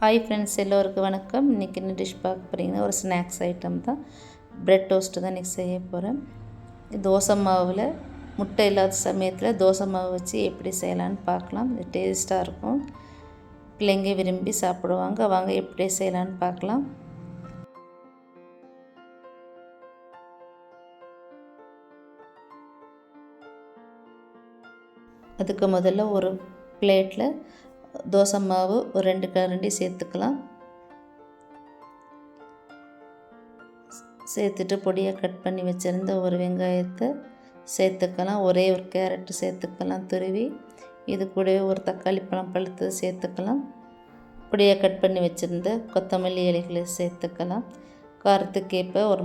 Hi friends எல்லோருக்கும் வணக்கம். இன்றைக்கி என்ன டிஷ் பார்க்க போகிறீங்கன்னா ஒரு ஸ்நாக்ஸ் ஐட்டம் தான். ப்ரெட் டோஸ்ட்டு தான் இன்றைக்கி செய்ய போகிறேன் தோசை மாவில் முட்டை இல்லாத சமயத்தில் தோசை மாவு வச்சு எப்படி செய்யலான்னு பார்க்கலாம். இது டேஸ்ட்டாக இருக்கும். பிள்ளைங்க விரும்பி சாப்பிடுவாங்க. வாங்க எப்படி செய்யலான்னு பார்க்கலாம். அதுக்கு முதல்ல ஒரு பிளேட்டில் தோசை மாவு ஒரு ரெண்டு கரண்டி சேர்த்துக்கலாம். சேர்த்துட்டு பொடியாக கட் பண்ணி வச்சுருந்த ஒரு வெங்காயத்தை சேர்த்துக்கலாம். ஒரே ஒரு கேரட்டு சேர்த்துக்கலாம் துருவி. இது கூடவே ஒரு தக்காளி பழம் பழுத்து சேர்த்துக்கலாம். பொடியாக கட் பண்ணி வச்சுருந்த கொத்தமல்லி இலைகளை சேர்த்துக்கலாம். காரத்துக்கேற்ப ஒரு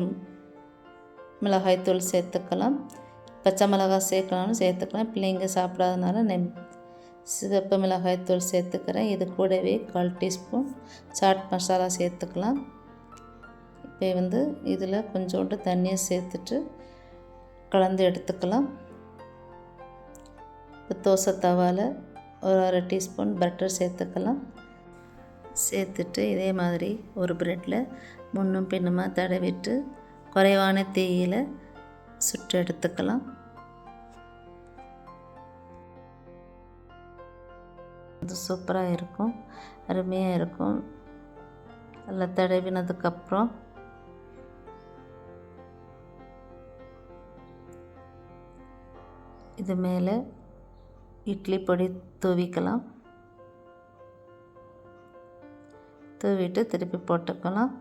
மிளகாய் தூள் சேர்த்துக்கலாம். பச்சை மிளகாய் சேர்க்கலாம்னு சேர்த்துக்கலாம். பிள்ளைங்க சாப்பிடாதனால நெம் சிவப்பு மிளகாய்த்தூள் சேர்த்துக்கிறேன். இது கூடவே கால் டீஸ்பூன் சாட் மசாலா சேர்த்துக்கலாம். இப்போ வந்து இதில் கொஞ்சோண்டு தண்ணியை சேர்த்துட்டு கலந்து எடுத்துக்கலாம். இப்போ தோசை தவாவில் ஒரு அரை டீஸ்பூன் பட்டர் சேர்த்துக்கலாம். சேர்த்துட்டு இதே மாதிரி ஒரு ப்ரெட்டில் முன்னும் பின்னுமாக தடவிட்டு குறைவான தீயில் சுட்டு எடுத்துக்கலாம். அது சூப்பராக இருக்கும். அருமையாக இருக்கும். நல்லா தடவினதுக்கப்புறம். இது மேலே இட்லி பொடி தூவிக்கலாம். தூவிட்டு திருப்பி போட்டுக்கலாம்.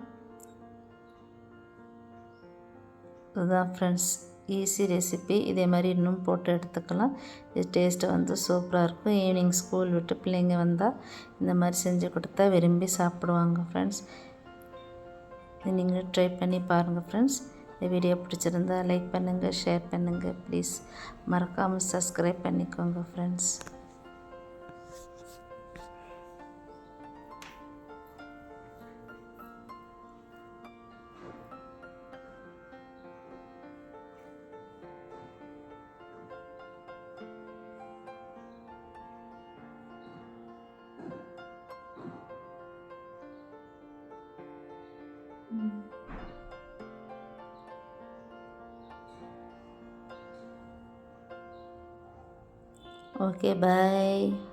இதுதான் ஃப்ரெண்ட்ஸ் ஈஸி ரெசிபி. இதே மாதிரி இன்னும் போட்டு எடுத்துக்கலாம். இது டேஸ்ட்டு வந்து சூப்பராக இருக்கும். ஈவினிங் ஸ்கூல் விட்டு பிள்ளைங்க வந்தால் இந்த மாதிரி செஞ்சு கொடுத்தா விரும்பி சாப்பிடுவாங்க ஃப்ரெண்ட்ஸ். இது நீங்கள் ட்ரை பண்ணி பாருங்கள் ஃப்ரெண்ட்ஸ். இந்த வீடியோ பிடிச்சிருந்தா லைக் பண்ணுங்கள் ஷேர் பண்ணுங்கள் ப்ளீஸ் மறக்காமல் சப்ஸ்கிரைப் பண்ணிக்கோங்க ஃப்ரெண்ட்ஸ். Okay, bye.